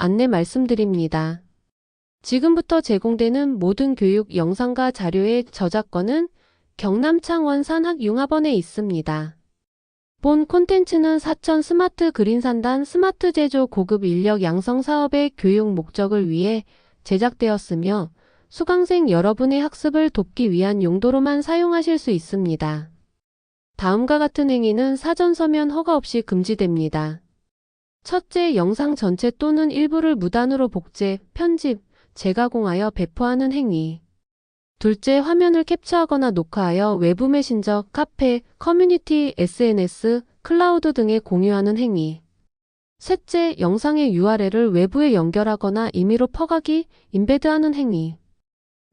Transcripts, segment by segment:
안내 말씀드립니다. 지금부터 제공되는 모든 교육 영상과 자료의 저작권은 경남 창원 산학융합원에 있습니다. 본 콘텐츠는 사천 스마트 그린산단 스마트 제조 고급 인력 양성 사업의 교육 목적을 위해 제작되었으며 수강생 여러분의 학습을 돕기 위한 용도로만 사용하실 수 있습니다. 다음과 같은 행위는 사전 서면 허가 없이 금지됩니다. 첫째, 영상 전체 또는 일부를 무단으로 복제, 편집, 재가공하여 배포하는 행위. 둘째, 화면을 캡처하거나 녹화하여 외부 메신저, 카페, 커뮤니티, SNS, 클라우드 등에 공유하는 행위. 셋째, 영상의 URL을 외부에 연결하거나 임의로 퍼가기, 인베드하는 행위.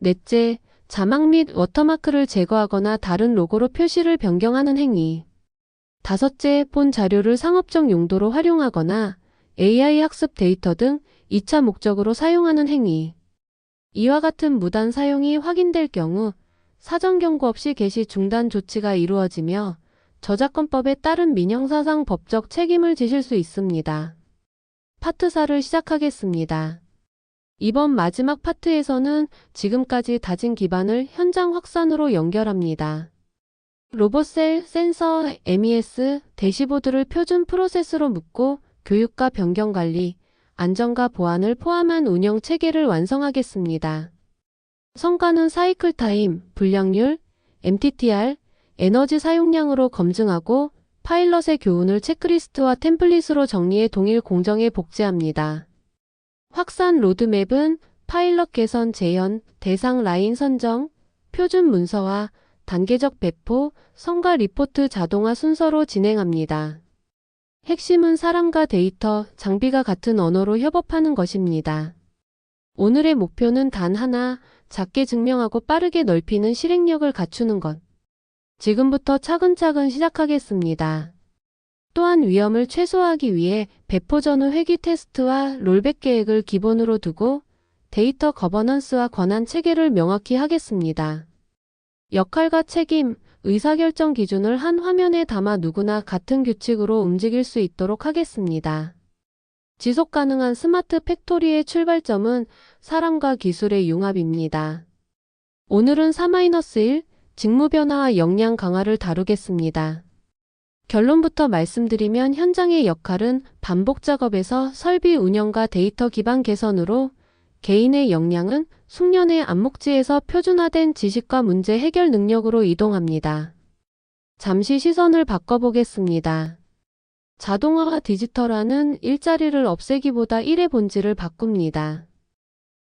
넷째, 자막 및 워터마크를 제거하거나 다른 로고로 표시를 변경하는 행위. 다섯째, 본 자료를 상업적 용도로 활용하거나 AI 학습 데이터 등 2차 목적으로 사용하는 행위. 이와 같은 무단 사용이 확인될 경우 사전 경고 없이 게시 중단 조치가 이루어지며 저작권법에 따른 민형사상 법적 책임을 지실 수 있습니다. 파트 4를 시작하겠습니다. 이번 마지막 파트에서는 지금까지 다진 기반을 현장 확산으로 연결합니다. 로봇셀, 센서, MES, 대시보드를 표준 프로세스로 묶고 교육과 변경 관리, 안전과 보안을 포함한 운영 체계를 완성하겠습니다. 성과는 사이클 타임, 불량률, MTTR, 에너지 사용량으로 검증하고 파일럿의 교훈을 체크리스트와 템플릿으로 정리해 동일 공정에 복제합니다. 확산 로드맵은 파일럿 개선 재현, 대상 라인 선정, 표준 문서화, 단계적 배포, 성과 리포트 자동화 순서로 진행합니다. 핵심은 사람과 데이터, 장비가 같은 언어로 협업하는 것입니다. 오늘의 목표는 단 하나, 작게 증명하고 빠르게 넓히는 실행력을 갖추는 것. 지금부터 차근차근 시작하겠습니다. 또한 위험을 최소화하기 위해 배포 전후 회귀 테스트와 롤백 계획을 기본으로 두고 데이터 거버넌스와 권한 체계를 명확히 하겠습니다. 역할과 책임, 의사결정 기준을 한 화면에 담아 누구나 같은 규칙으로 움직일 수 있도록 하겠습니다. 지속 가능한 스마트 팩토리의 출발점은 사람과 기술의 융합입니다. 오늘은 4-1 직무 변화와 역량 강화를 다루겠습니다. 결론부터 말씀드리면 현장의 역할은 반복 작업에서 설비 운영과 데이터 기반 개선으로 개인의 역량은 숙련의 암묵지에서 표준화된 지식과 문제 해결 능력으로 이동합니다. 잠시 시선을 바꿔보겠습니다. 자동화와 디지털화는 일자리를 없애기보다 일의 본질을 바꿉니다.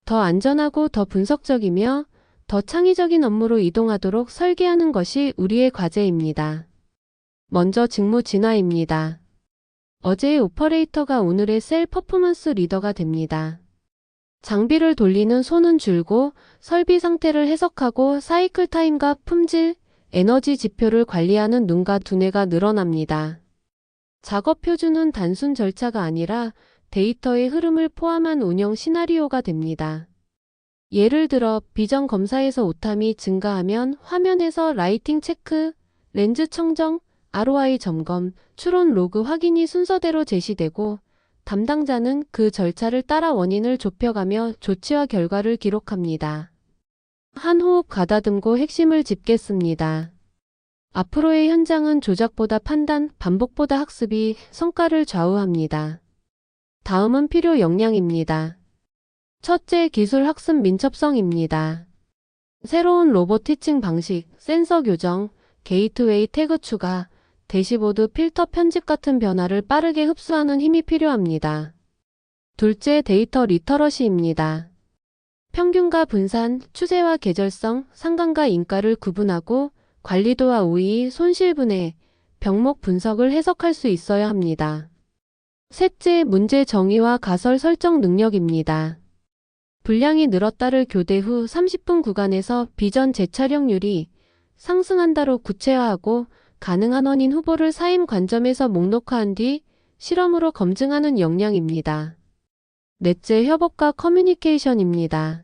더 안전하고 더 분석적이며 더 창의적인 업무로 이동하도록 설계하는 것이 우리의 과제입니다. 먼저 직무 진화입니다. 어제의 오퍼레이터가 오늘의 셀 퍼포먼스 리더가 됩니다. 장비를 돌리는 손은 줄고 설비 상태를 해석하고 사이클 타임과 품질, 에너지 지표를 관리하는 눈과 두뇌가 늘어납니다. 작업 표준은 단순 절차가 아니라 데이터의 흐름을 포함한 운영 시나리오가 됩니다. 예를 들어 비전 검사에서 오탐이 증가하면 화면에서 라이팅 체크, 렌즈 청정, ROI 점검, 추론 로그 확인이 순서대로 제시되고 담당자는 그 절차를 따라 원인을 좁혀가며 조치와 결과를 기록합니다. 한 호흡 가다듬고 핵심을 짚겠습니다. 앞으로의 현장은 조작보다 판단, 반복보다 학습이 성과를 좌우합니다. 다음은 필요 역량입니다. 첫째, 기술 학습 민첩성입니다. 새로운 로봇 티칭 방식, 센서 교정, 게이트웨이 태그 추가, 대시보드 필터 편집 같은 변화를 빠르게 흡수하는 힘이 필요합니다. 둘째, 데이터 리터러시입니다. 평균과 분산, 추세와 계절성, 상관과 인가를 구분하고 관리도와 우위, 손실분해, 병목 분석을 해석할 수 있어야 합니다. 셋째, 문제 정의와 가설 설정 능력입니다. 분량이 늘었다를 교대 후 30분 구간에서 비전 재촬영률이 상승한다로 구체화하고 가능한 원인 후보를 사임 관점에서 목록화한 뒤 실험으로 검증하는 역량입니다. 넷째, 협업과 커뮤니케이션입니다.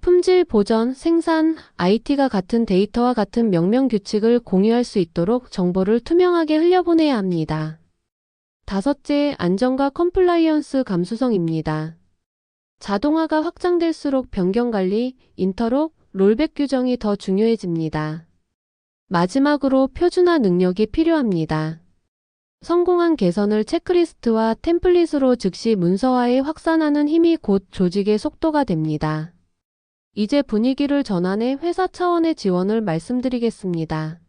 품질 보전, 생산, IT가 같은 데이터와 같은 명명 규칙을 공유할 수 있도록 정보를 투명하게 흘려보내야 합니다. 다섯째, 안전과 컴플라이언스 감수성입니다. 자동화가 확장될수록 변경 관리, 인터록, 롤백 규정이 더 중요해집니다. 마지막으로 표준화 능력이 필요합니다. 성공한 개선을 체크리스트와 템플릿으로 즉시 문서화에 확산하는 힘이 곧 조직의 속도가 됩니다. 이제 분위기를 전환해 회사 차원의 지원을 말씀드리겠습니다.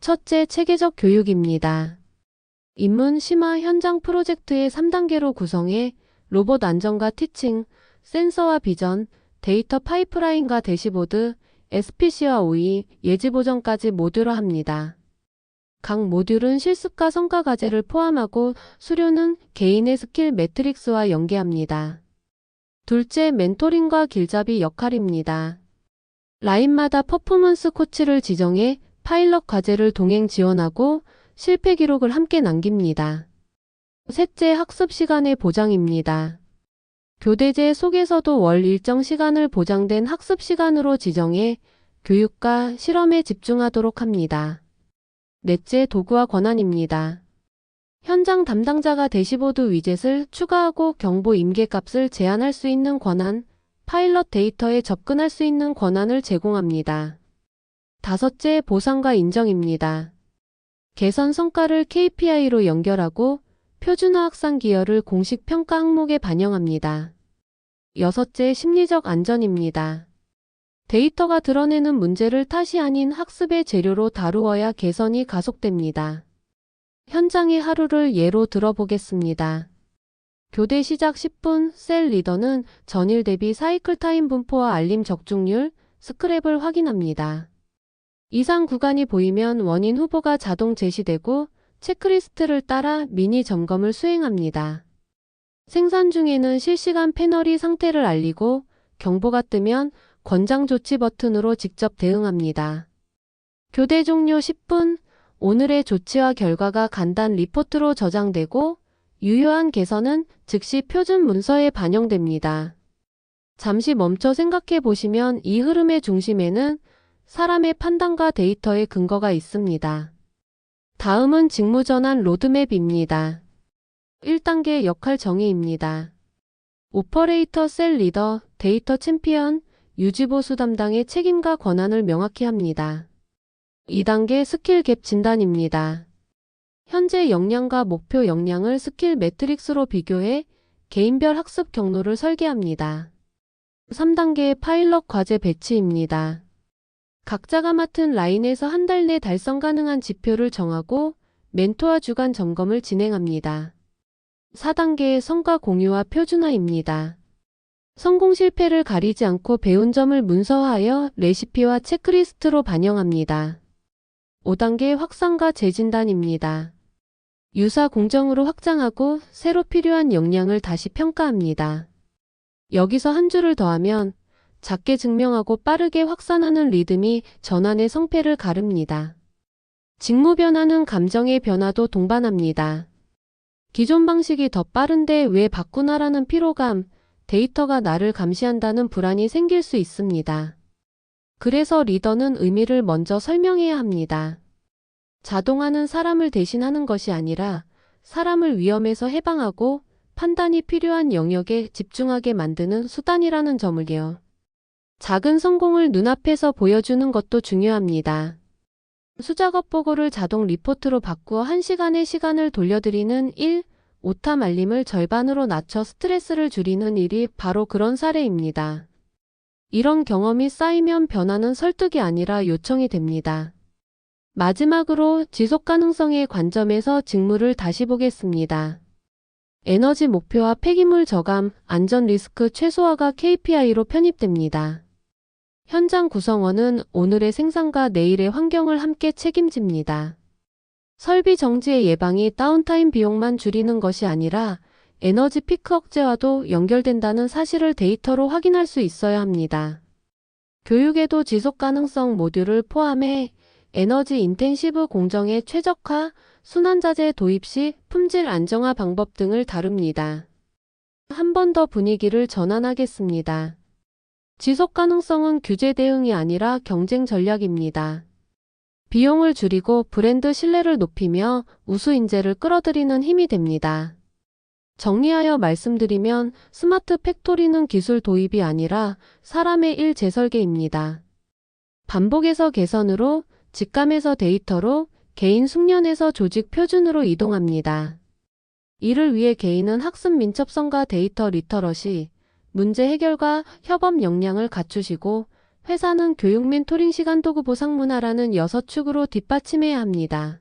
첫째, 체계적 교육입니다. 입문 심화 현장 프로젝트의 3단계로 구성해 로봇 안전과 티칭, 센서와 비전, 데이터 파이프라인과 대시보드, SPC와 OE, 예지 보정까지 모듈화 합니다. 각 모듈은 실습과 성과 과제를 포함하고 수료는 개인의 스킬 매트릭스와 연계합니다. 둘째, 멘토링과 길잡이 역할입니다. 라인마다 퍼포먼스 코치를 지정해 파일럿 과제를 동행 지원하고 실패 기록을 함께 남깁니다. 셋째, 학습 시간의 보장입니다. 교대제 속에서도 월 일정 시간을 보장된 학습 시간으로 지정해 교육과 실험에 집중하도록 합니다. 넷째, 도구와 권한입니다. 현장 담당자가 대시보드 위젯을 추가하고 경보 임계값을 제한할 수 있는 권한, 파일럿 데이터에 접근할 수 있는 권한을 제공합니다. 다섯째, 보상과 인정입니다. 개선 성과를 KPI로 연결하고 표준화 확산 기여를 공식 평가 항목에 반영합니다. 여섯째, 심리적 안전입니다. 데이터가 드러내는 문제를 탓이 아닌 학습의 재료로 다루어야 개선이 가속됩니다. 현장의 하루를 예로 들어보겠습니다. 교대 시작 10분 셀 리더는 전일 대비 사이클 타임 분포와 알림 적중률, 스크랩을 확인합니다. 이상 구간이 보이면 원인 후보가 자동 제시되고 체크리스트를 따라 미니 점검을 수행합니다. 생산 중에는 실시간 패널이 상태를 알리고 경보가 뜨면 권장 조치 버튼으로 직접 대응합니다. 교대 종료 10분 오늘의 조치와 결과가 간단 리포트로 저장되고 유효한 개선은 즉시 표준 문서에 반영됩니다. 잠시 멈춰 생각해 보시면 이 흐름의 중심에는 사람의 판단과 데이터의 근거가 있습니다. 다음은 직무전환 로드맵입니다. 1단계 역할 정의입니다. 오퍼레이터 셀 리더, 데이터 챔피언, 유지보수 담당의 책임과 권한을 명확히 합니다. 2단계 스킬 갭 진단입니다. 현재 역량과 목표 역량을 스킬 매트릭스로 비교해 개인별 학습 경로를 설계합니다. 3단계 파일럿 과제 배치입니다. 각자가 맡은 라인에서 한 달 내 달성 가능한 지표를 정하고 멘토와 주간 점검을 진행합니다. 4단계 성과 공유와 표준화입니다. 성공 실패를 가리지 않고 배운 점을 문서화하여 레시피와 체크리스트로 반영합니다. 5단계 확산과 재진단입니다. 유사 공정으로 확장하고 새로 필요한 역량을 다시 평가합니다. 여기서 한 줄을 더하면 작게 증명하고 빠르게 확산하는 리듬이 전환의 성패를 가릅니다. 직무 변화는 감정의 변화도 동반합니다. 기존 방식이 더 빠른데 왜 바꾸나라는 피로감, 데이터가 나를 감시한다는 불안이 생길 수 있습니다. 그래서 리더는 의미를 먼저 설명해야 합니다. 자동화는 사람을 대신하는 것이 아니라 사람을 위험에서 해방하고 판단이 필요한 영역에 집중하게 만드는 수단이라는 점을요. 작은 성공을 눈앞에서 보여주는 것도 중요합니다. 수작업 보고를 자동 리포트로 바꾸어 1시간의 시간을 돌려드리는 1, 오탐 알림을 절반으로 낮춰 스트레스를 줄이는 일이 바로 그런 사례입니다. 이런 경험이 쌓이면 변화는 설득이 아니라 요청이 됩니다. 마지막으로 지속 가능성의 관점에서 직무를 다시 보겠습니다. 에너지 목표와 폐기물 저감, 안전 리스크 최소화가 KPI로 편입됩니다. 현장 구성원은 오늘의 생산과 내일의 환경을 함께 책임집니다. 설비 정지의 예방이 다운타임 비용만 줄이는 것이 아니라 에너지 피크 억제와도 연결된다는 사실을 데이터로 확인할 수 있어야 합니다. 교육에도 지속 가능성 모듈을 포함해 에너지 인텐시브 공정의 최적화, 순환자재 도입 시 품질 안정화 방법 등을 다룹니다. 한 번 더 분위기를 전환하겠습니다. 지속 가능성은 규제 대응이 아니라 경쟁 전략입니다. 비용을 줄이고 브랜드 신뢰를 높이며 우수 인재를 끌어들이는 힘이 됩니다. 정리하여 말씀드리면 스마트 팩토리는 기술 도입이 아니라 사람의 일 재설계입니다. 반복에서 개선으로, 직감에서 데이터로, 개인 숙련에서 조직 표준으로 이동합니다. 이를 위해 개인은 학습 민첩성과 데이터 리터러시, 문제 해결과 협업 역량을 갖추시고 회사는 교육 멘토링 시간 도구 보상 문화라는 여섯 축으로 뒷받침해야 합니다.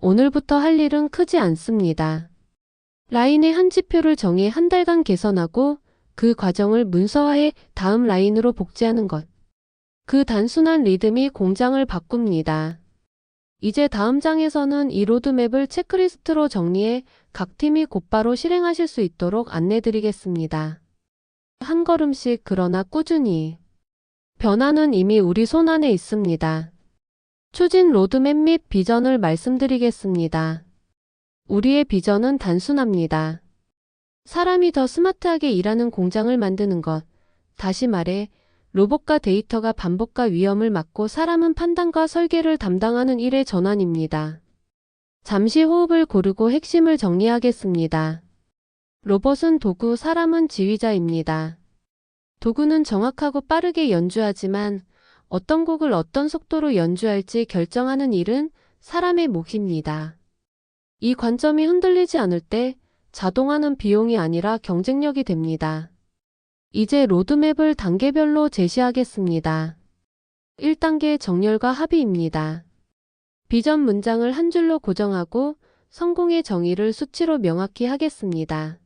오늘부터 할 일은 크지 않습니다. 라인의 한 지표를 정해 한 달간 개선하고 그 과정을 문서화해 다음 라인으로 복제하는 것. 그 단순한 리듬이 공장을 바꿉니다. 이제 다음 장에서는 이 로드맵을 체크리스트로 정리해 각 팀이 곧바로 실행하실 수 있도록 안내드리겠습니다. 한 걸음씩 그러나 꾸준히. 변화는 이미 우리 손안에 있습니다. 추진 로드맵 및 비전을 말씀드리겠습니다. 우리의 비전은 단순합니다. 사람이 더 스마트하게 일하는 공장을 만드는 것. 다시 말해, 로봇과 데이터가 반복과 위험을 막고 사람은 판단과 설계를 담당하는 일의 전환입니다. 잠시 호흡을 고르고 핵심을 정리하겠습니다. 로봇은 도구, 사람은 지휘자입니다. 도구는 정확하고 빠르게 연주하지만 어떤 곡을 어떤 속도로 연주할지 결정하는 일은 사람의 몫입니다. 이 관점이 흔들리지 않을 때 자동화는 비용이 아니라 경쟁력이 됩니다. 이제 로드맵을 단계별로 제시하겠습니다. 1단계 정렬과 합의입니다. 비전 문장을 한 줄로 고정하고 성공의 정의를 수치로 명확히 하겠습니다.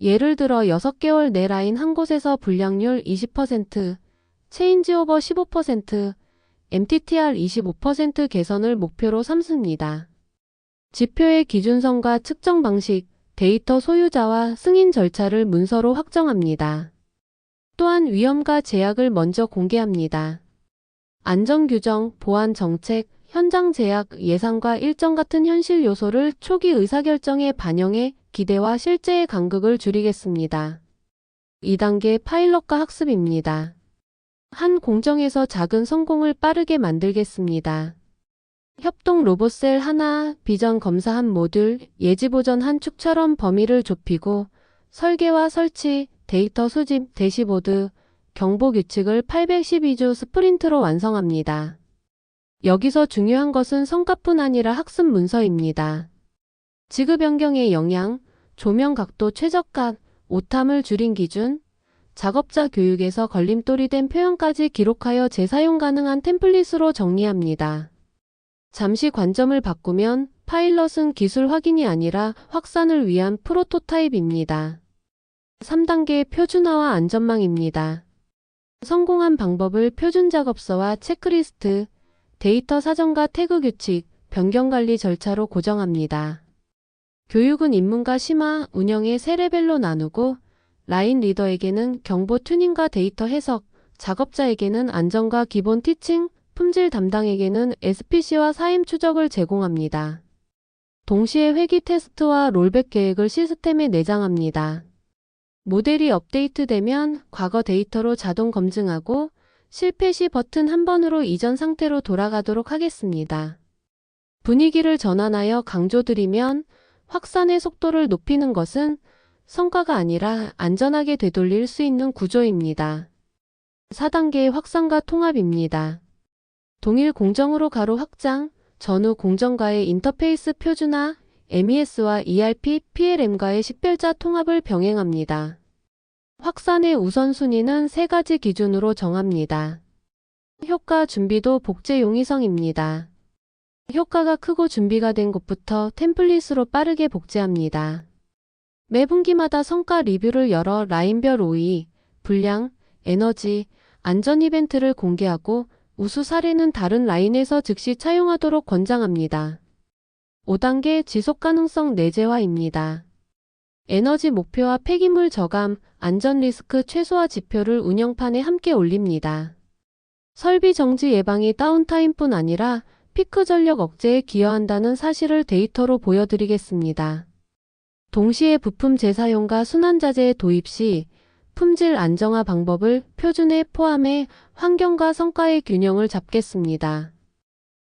예를 들어 6개월 내 라인 한 곳에서 불량률 20%, 체인지오버 15%, MTTR 25% 개선을 목표로 삼습니다. 지표의 기준성과 측정 방식, 데이터 소유자와 승인 절차를 문서로 확정합니다. 또한 위험과 제약을 먼저 공개합니다. 안전규정, 보안 정책, 현장 제약, 예상과 일정 같은 현실 요소를 초기 의사결정에 반영해 기대와 실제의 간극을 줄이겠습니다. 2단계 파일럿과 학습입니다. 한 공정에서 작은 성공을 빠르게 만들겠습니다. 협동 로봇셀 하나, 비전 검사 한 모듈, 예지 보전 한 축처럼 범위를 좁히고 설계와 설치, 데이터 수집, 대시보드, 경보 규칙을 812주 스프린트로 완성합니다. 여기서 중요한 것은 성과뿐 아니라 학습 문서입니다. 지급 변경의 영향, 조명 각도 최저값, 오탐을 줄인 기준, 작업자 교육에서 걸림돌이 된 표현까지 기록하여 재사용 가능한 템플릿으로 정리합니다. 잠시 관점을 바꾸면 파일럿은 기술 확인이 아니라 확산을 위한 프로토타입입니다. 3단계 표준화와 안전망입니다. 성공한 방법을 표준 작업서와 체크리스트, 데이터 사정과 태그 규칙, 변경 관리 절차로 고정합니다. 교육은 입문과 심화, 운영의 세 레벨로 나누고 라인 리더에게는 경보 튜닝과 데이터 해석, 작업자에게는 안전과 기본 티칭, 품질 담당에게는 SPC와 사임 추적을 제공합니다. 동시에 회기 테스트와 롤백 계획을 시스템에 내장합니다. 모델이 업데이트되면 과거 데이터로 자동 검증하고 실패 시 버튼 한 번으로 이전 상태로 돌아가도록 하겠습니다. 분위기를 전환하여 강조드리면 확산의 속도를 높이는 것은 성과가 아니라 안전하게 되돌릴 수 있는 구조입니다. 4단계의 확산과 통합입니다. 동일 공정으로 가로 확장, 전후 공정과의 인터페이스 표준화, MES와 ERP, PLM과의 식별자 통합을 병행합니다. 확산의 우선순위는 세 가지 기준으로 정합니다. 효과 준비도 복제 용이성입니다. 효과가 크고 준비가 된 곳부터 템플릿으로 빠르게 복제합니다. 매 분기마다 성과 리뷰를 열어 라인별 OE, 분량, 에너지, 안전 이벤트를 공개하고 우수 사례는 다른 라인에서 즉시 차용하도록 권장합니다. 5단계 지속 가능성 내재화입니다. 에너지 목표와 폐기물 저감, 안전 리스크 최소화 지표를 운영판에 함께 올립니다. 설비 정지 예방이 다운타임뿐 아니라 피크 전력 억제에 기여한다는 사실을 데이터로 보여드리겠습니다. 동시에 부품 재사용과 순환자재 도입 시 품질 안정화 방법을 표준에 포함해 환경과 성과의 균형을 잡겠습니다.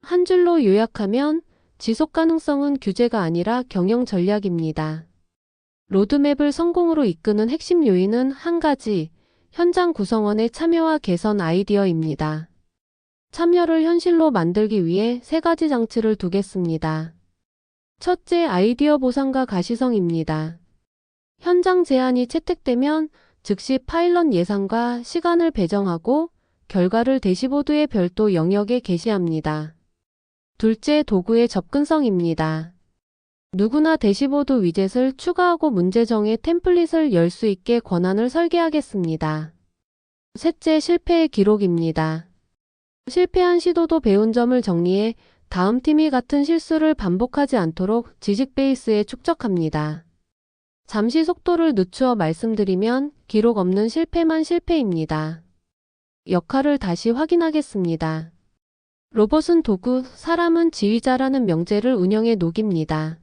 한 줄로 요약하면 지속 가능성은 규제가 아니라 경영 전략입니다. 로드맵을 성공으로 이끄는 핵심 요인은 한 가지, 현장 구성원의 참여와 개선 아이디어입니다. 참여를 현실로 만들기 위해 세 가지 장치를 두겠습니다. 첫째, 아이디어 보상과 가시성입니다. 현장 제안이 채택되면 즉시 파일럿 예산과 시간을 배정하고 결과를 대시보드의 별도 영역에 게시합니다. 둘째, 도구의 접근성입니다. 누구나 대시보드 위젯을 추가하고 문제정의 템플릿을 열 수 있게 권한을 설계하겠습니다. 셋째, 실패의 기록입니다. 실패한 시도도 배운 점을 정리해 다음 팀이 같은 실수를 반복하지 않도록 지식 베이스에 축적합니다. 잠시 속도를 늦추어 말씀드리면 기록 없는 실패만 실패입니다. 역할을 다시 확인하겠습니다. 로봇은 도구, 사람은 지휘자라는 명제를 운영에 녹입니다.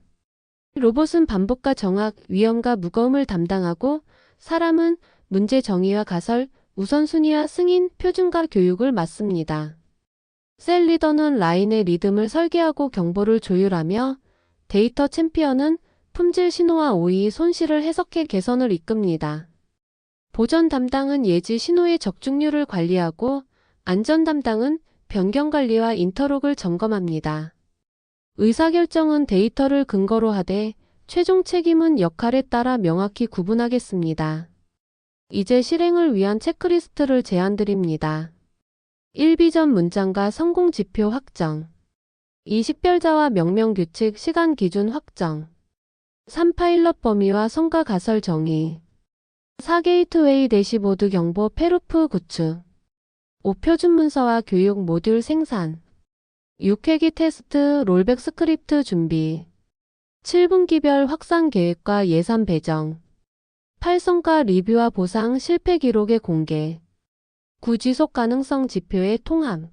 로봇은 반복과 정확, 위험과 무거움을 담당하고 사람은 문제 정의와 가설, 우선순위와 승인, 표준과 교육을 맡습니다. 셀 리더는 라인의 리듬을 설계하고 경보를 조율하며 데이터 챔피언은 품질 신호와 오이 손실을 해석해 개선을 이끕니다. 보전 담당은 예지 신호의 적중률을 관리하고 안전 담당은 변경 관리와 인터록을 점검합니다. 의사결정은 데이터를 근거로 하되 최종 책임은 역할에 따라 명확히 구분하겠습니다. 이제 실행을 위한 체크리스트를 제안드립니다. 1비전 문장과 성공 지표 확정. 2 식별자와 명명 규칙 시간 기준 확정. 3 파일럿 범위와 성과 가설 정의. 4 게이트웨이 대시보드 경보 페루프 구축. 5 표준 문서와 교육 모듈 생산 6회기 테스트 롤백 스크립트 준비. 7분기별 확산 계획과 예산 배정. 8성과 리뷰와 보상 실패 기록의 공개. 9 지속 가능성 지표의 통합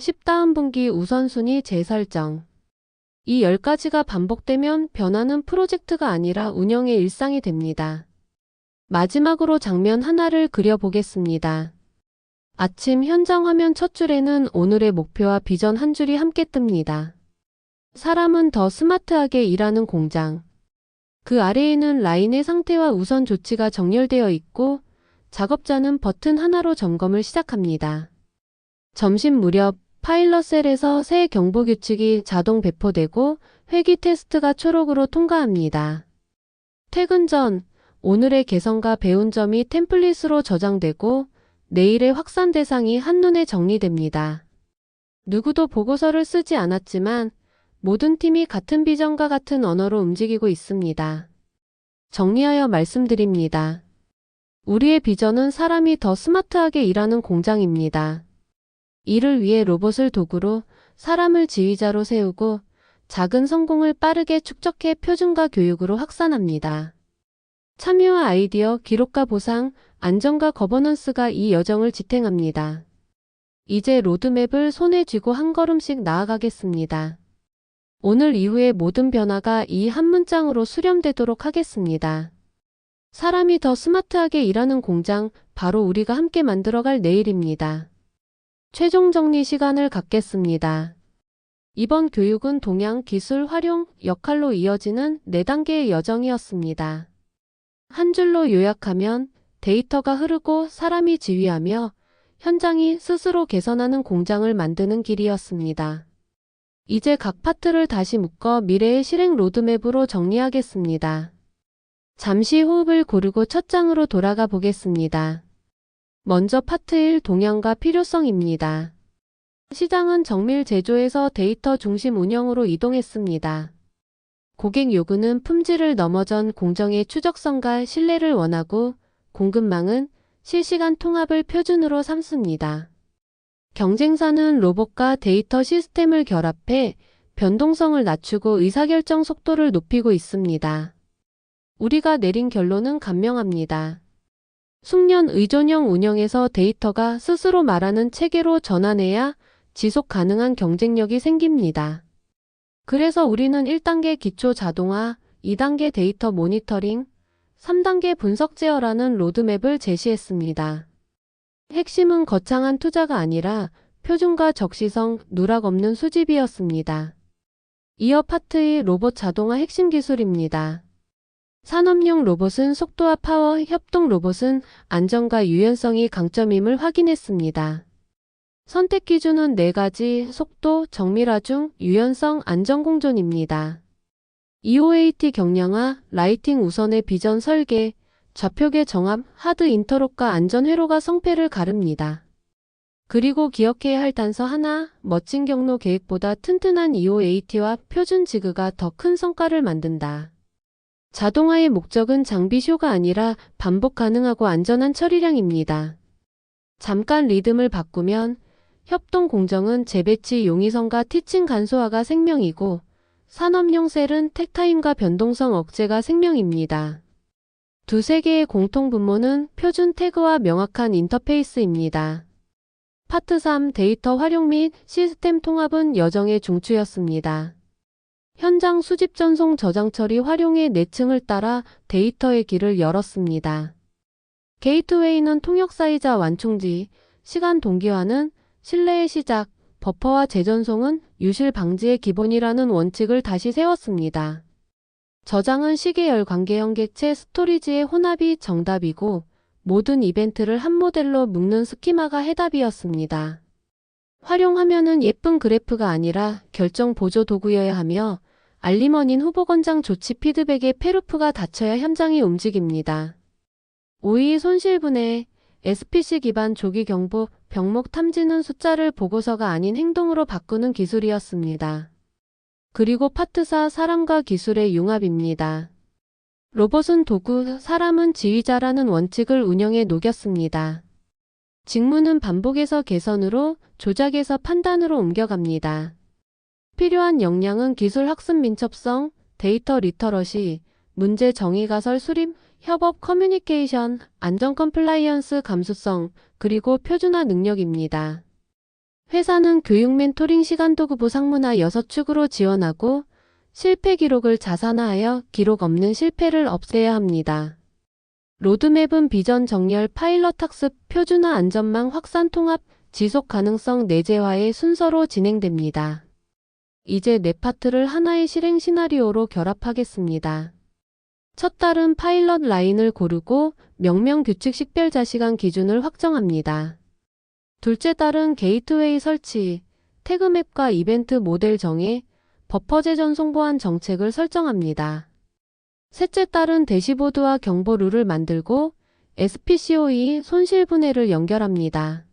10다음 분기 우선순위 재설정. 이 10가지가 반복되면 변화는 프로젝트가 아니라 운영의 일상이 됩니다. 마지막으로 장면 하나를 그려보겠습니다. 아침 현장 화면 첫 줄에는 오늘의 목표와 비전 한 줄이 함께 뜹니다. 사람은 더 스마트하게 일하는 공장. 그 아래에는 라인의 상태와 우선 조치가 정렬되어 있고 작업자는 버튼 하나로 점검을 시작합니다. 점심 무렵 파일럿 셀에서 새 경보 규칙이 자동 배포되고 회기 테스트가 초록으로 통과합니다. 퇴근 전 오늘의 개선과 배운 점이 템플릿으로 저장되고 내일의 확산 대상이 한눈에 정리됩니다. 누구도 보고서를 쓰지 않았지만 모든 팀이 같은 비전과 같은 언어로 움직이고 있습니다. 정리하여 말씀드립니다. 우리의 비전은 사람이 더 스마트하게 일하는 공장입니다. 이를 위해 로봇을 도구로 사람을 지휘자로 세우고 작은 성공을 빠르게 축적해 표준과 교육으로 확산합니다. 참여와 아이디어, 기록과 보상, 안전과 거버넌스가 이 여정을 지탱합니다. 이제 로드맵을 손에 쥐고 한 걸음씩 나아가겠습니다. 오늘 이후의 모든 변화가 이 한 문장으로 수렴되도록 하겠습니다. 사람이 더 스마트하게 일하는 공장, 바로 우리가 함께 만들어갈 내일입니다. 최종 정리 시간을 갖겠습니다. 이번 교육은 동양 기술 활용 역할로 이어지는 4단계의 여정이었습니다. 한 줄로 요약하면 데이터가 흐르고 사람이 지휘하며 현장이 스스로 개선하는 공장을 만드는 길이었습니다. 이제 각 파트를 다시 묶어 미래의 실행 로드맵으로 정리하겠습니다. 잠시 호흡을 고르고 첫 장으로 돌아가 보겠습니다. 먼저 파트 1 동향과 필요성입니다. 시장은 정밀 제조에서 데이터 중심 운영으로 이동했습니다. 고객 요구는 품질을 넘어전 공정의 추적성과 신뢰를 원하고 공급망은 실시간 통합을 표준으로 삼습니다. 경쟁사는 로봇과 데이터 시스템을 결합해 변동성을 낮추고 의사결정 속도를 높이고 있습니다. 우리가 내린 결론은 간명합니다. 숙련 의존형 운영에서 데이터가 스스로 말하는 체계로 전환해야 지속 가능한 경쟁력이 생깁니다. 그래서 우리는 1단계 기초 자동화, 2단계 데이터 모니터링, 3단계 분석 제어라는 로드맵을 제시했습니다. 핵심은 거창한 투자가 아니라 표준과 적시성, 누락 없는 수집이었습니다. 이어 파트 2 로봇 자동화 핵심 기술입니다. 산업용 로봇은 속도와 파워, 협동 로봇은 안전과 유연성이 강점임을 확인했습니다. 선택 기준은 4가지 속도, 정밀화 중 유연성, 안전 공존입니다. EOAT 경량화, 라이팅 우선의 비전 설계, 좌표계 정합, 하드 인터롭과 안전 회로가 성패를 가릅니다. 그리고 기억해야 할 단서 하나, 멋진 경로 계획보다 튼튼한 EOAT와 표준 지그가 더 큰 성과를 만든다. 자동화의 목적은 장비 쇼가 아니라 반복 가능하고 안전한 처리량입니다. 잠깐 리듬을 바꾸면 협동 공정은 재배치 용이성과 티칭 간소화가 생명이고 산업용 셀은 택타임과 변동성 억제가 생명입니다. 두세 개의 공통 분모는 표준 태그와 명확한 인터페이스입니다. 파트 3 데이터 활용 및 시스템 통합은 여정의 중추였습니다. 현장 수집 전송 저장 처리 활용의 내층을 따라 데이터의 길을 열었습니다. 게이트웨이는 통역사이자 완충지, 시간 동기화는 신뢰의 시작, 버퍼와 재전송은 유실 방지의 기본이라는 원칙을 다시 세웠습니다. 저장은 시계열 관계형 객체 스토리지의 혼합이 정답이고 모든 이벤트를 한 모델로 묶는 스키마가 해답이었습니다. 활용하면은 예쁜 그래프가 아니라 결정 보조 도구여야 하며 알림원인 후보건장 조치 피드백에 페루프가 닫혀야 현장이 움직입니다. 5위 손실분해 SPC 기반 조기 경보 병목 탐지는 숫자를 보고서가 아닌 행동으로 바꾸는 기술이었습니다. 그리고 파트 4 사람과 기술의 융합입니다. 로봇은 도구, 사람은 지휘자라는 원칙을 운영에 녹였습니다. 직무는 반복에서 개선으로, 조작에서 판단으로 옮겨갑니다. 필요한 역량은 기술 학습 민첩성, 데이터 리터러시, 문제 정의 가설 수립, 협업 커뮤니케이션, 안전 컴플라이언스 감수성, 그리고 표준화 능력입니다. 회사는 교육 멘토링 시간 도구부 상문화 6축으로 지원하고 실패 기록을 자산화하여 기록 없는 실패를 없애야 합니다. 로드맵은 비전 정렬 파일럿 학습 표준화 안전망 확산 통합 지속 가능성 내재화의 순서로 진행됩니다. 이제 네 파트를 하나의 실행 시나리오로 결합하겠습니다. 첫 달은 파일럿 라인을 고르고 명명 규칙 식별 자 시간 기준을 확정합니다. 둘째 달은 게이트웨이 설치, 태그맵과 이벤트 모델 정해, 버퍼 재전 송 보안 정책을 설정합니다. 셋째 달은 대시보드와 경보 룰을 만들고 SPCOE 손실분해를 연결합니다.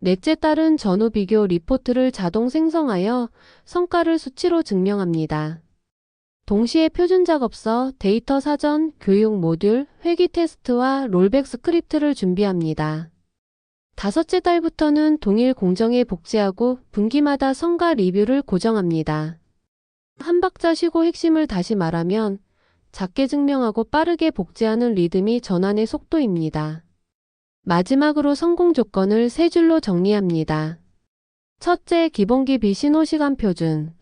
넷째 달은 전후 비교 리포트를 자동 생성하여 성과를 수치로 증명합니다. 동시에 표준 작업서, 데이터 사전, 교육 모듈, 회기 테스트와 롤백 스크립트를 준비합니다. 다섯째 달부터는 동일 공정에 복제하고 분기마다 성과 리뷰를 고정합니다. 한 박자 쉬고 핵심을 다시 말하면 작게 증명하고 빠르게 복제하는 리듬이 전환의 속도입니다. 마지막으로 성공 조건을 세 줄로 정리합니다. 첫째, 기본기 비신호 시간 표준.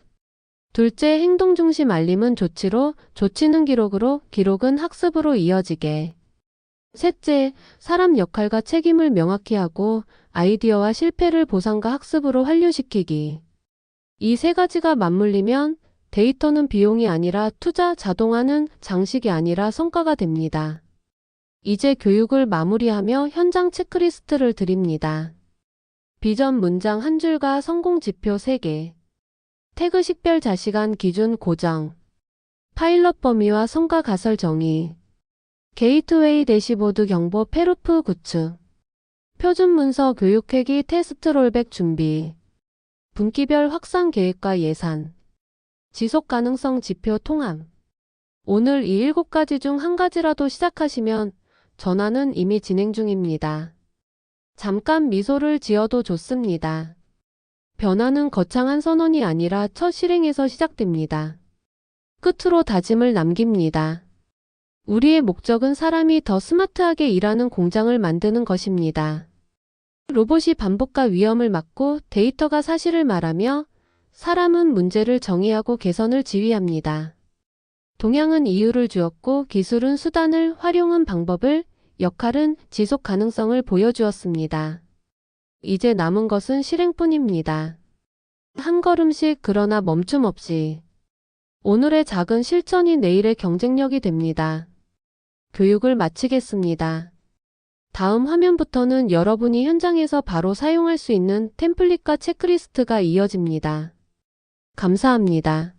둘째, 행동 중심 알림은 조치로, 조치는 기록으로, 기록은 학습으로 이어지게. 셋째, 사람 역할과 책임을 명확히 하고 아이디어와 실패를 보상과 학습으로 환류시키기. 이 세 가지가 맞물리면 데이터는 비용이 아니라 투자, 자동화는 장식이 아니라 성과가 됩니다. 이제 교육을 마무리하며 현장 체크리스트를 드립니다. 비전 문장 한 줄과 성공 지표 3개. 태그 식별 자시간 기준 고정. 파일럿 범위와 성과 가설 정의. 게이트웨이 대시보드 경보 페루프 구축. 표준 문서 교육 회기 테스트 롤백 준비. 분기별 확산 계획과 예산. 지속 가능성 지표 통합. 오늘 이 7가지 중 한 가지라도 시작하시면 전화는 이미 진행 중입니다. 잠깐 미소를 지어도 좋습니다. 변화는 거창한 선언이 아니라 첫 실행에서 시작됩니다. 끝으로 다짐을 남깁니다. 우리의 목적은 사람이 더 스마트하게 일하는 공장을 만드는 것입니다. 로봇이 반복과 위험을 막고 데이터가 사실을 말하며 사람은 문제를 정의하고 개선을 지휘합니다. 동향은 이유를 주었고 기술은 수단을 활용한 방법을 역할은 지속 가능성을 보여주었습니다. 이제 남은 것은 실행뿐입니다. 한 걸음씩 그러나 멈춤 없이. 오늘의 작은 실천이 내일의 경쟁력이 됩니다. 교육을 마치겠습니다. 다음 화면부터는 여러분이 현장에서 바로 사용할 수 있는 템플릿과 체크리스트가 이어집니다. 감사합니다.